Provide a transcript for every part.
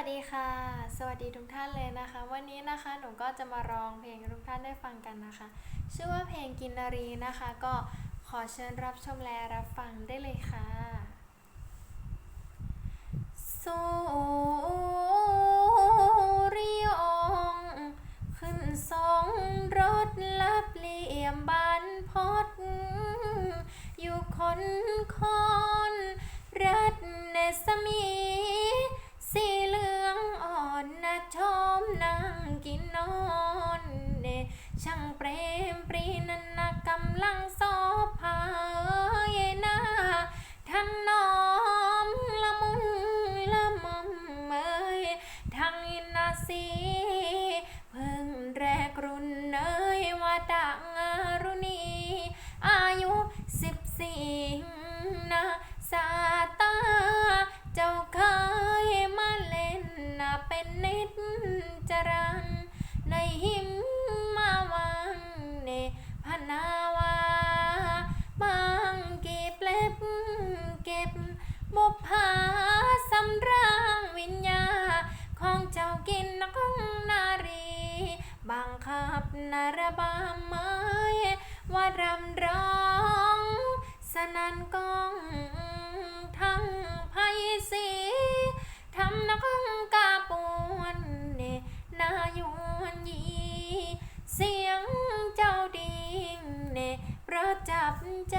วัสดีค่ะ สวัสดีทุกท่านเลยนะคะ วันนี้นะคะหนูก็จะมาร้องเพลงทุกท่านได้ฟังกันนะคะ ชื่อว่าเพลงกินนารีนะคะ ก็ขอเชิญรับชมและรับฟังได้เลยค่ะสุริยงขึ้นทรงรถลับเลี่ยมบานพด อยู่คนคนรัตเนสมี กินนอนเดช่างเปรมปรีนันนะกำลังสอน บังคับนารบามไม้ว่ารำร้อง สนันกองทั้งไพสีทำนักกาปวนเนนายวนยี เสียงเจ้าดิ่งเนประจับใจ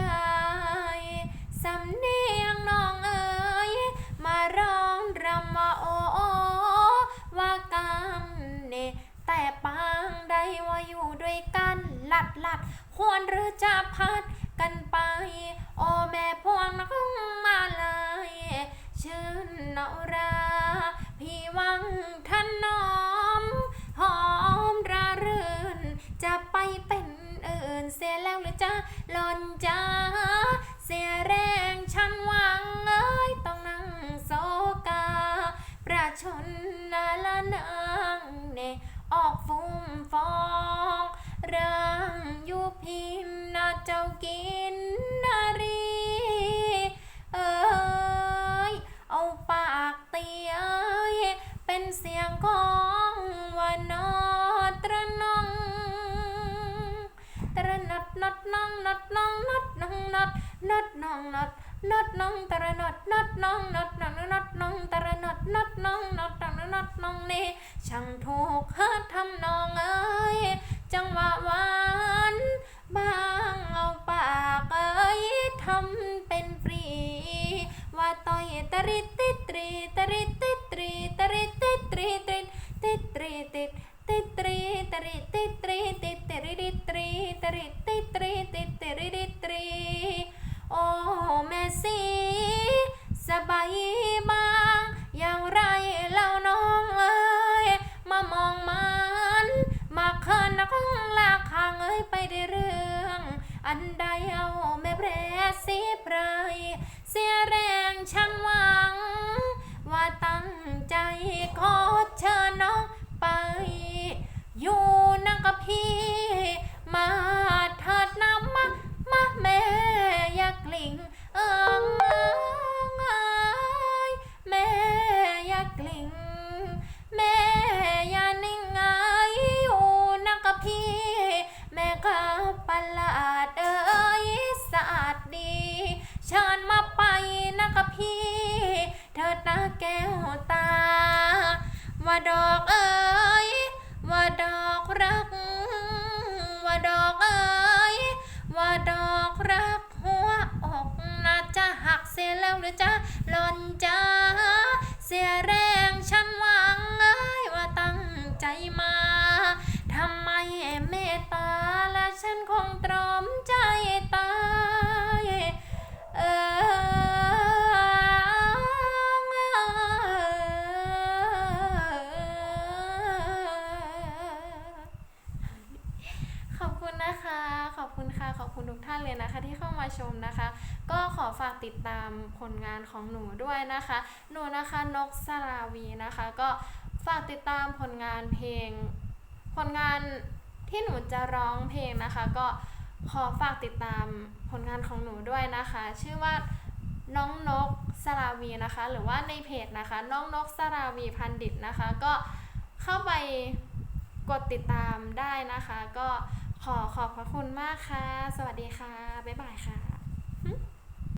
เสียแล้วหรือจะหล่นจ้าเสียแรงฉันหวังเอ้ยต้องนั่งโซกา ประชนนาละนางเนออกฟุ้มฟอ นัดน้องนัดนัดน้องนัดนัดน้องตระนัดนัดน้องนัดนัดนัดน้องตระนัดนัดน้องนัดนัดนัดน้องนี่ช่างถูกฮัดทำนองเอ้ยจังหวะหวานบางเอาปากเอ้ยทำเป็นฟรีว่าต่อยตริติตรีตริติตรีตริติตรีติติตรีติติตรีตริติตรีติตริติตรีตริติตรีติตริติ บายบาง อย่างไรเล่าน้องเอ้ยมามองมันมาเคินนักลากขางเอ้ยไปได้เรื่อง อันใด ดอกเอ้ยว่าดอกรัก ว่าดอกเอ้ยว่าดอกรักหัวอกน่าจะหักเสียแล้วหรือจะหล่นจ้าเสียแรงฉันหวังเอ้ยว่าตั้งใจมาทำไมเมตตาและฉันคงตรอม ค่ะ ขอบคุณทุกท่านเลยนะคะ ที่เข้ามาชมนะคะ ก็ขอฝากติดตามผลงานของหนูด้วยนะคะ หนูนะคะนกสราวีนะคะ ก็ฝากติดตามผลงานเพลง ผลงานที่หนูจะร้องเพลงนะคะ ก็ขอฝากติดตามผลงานของหนูด้วยนะคะ ชื่อว่าน้องนกสราวีนะคะ หรือว่าในเพจนะคะ น้องนกสราวีพันดิตนะคะ ก็เข้าไปกดติดตามได้นะคะ ก็ ขอขอบพระคุณมากค่ะ สวัสดีค่ะ บ๊ายบายค่ะ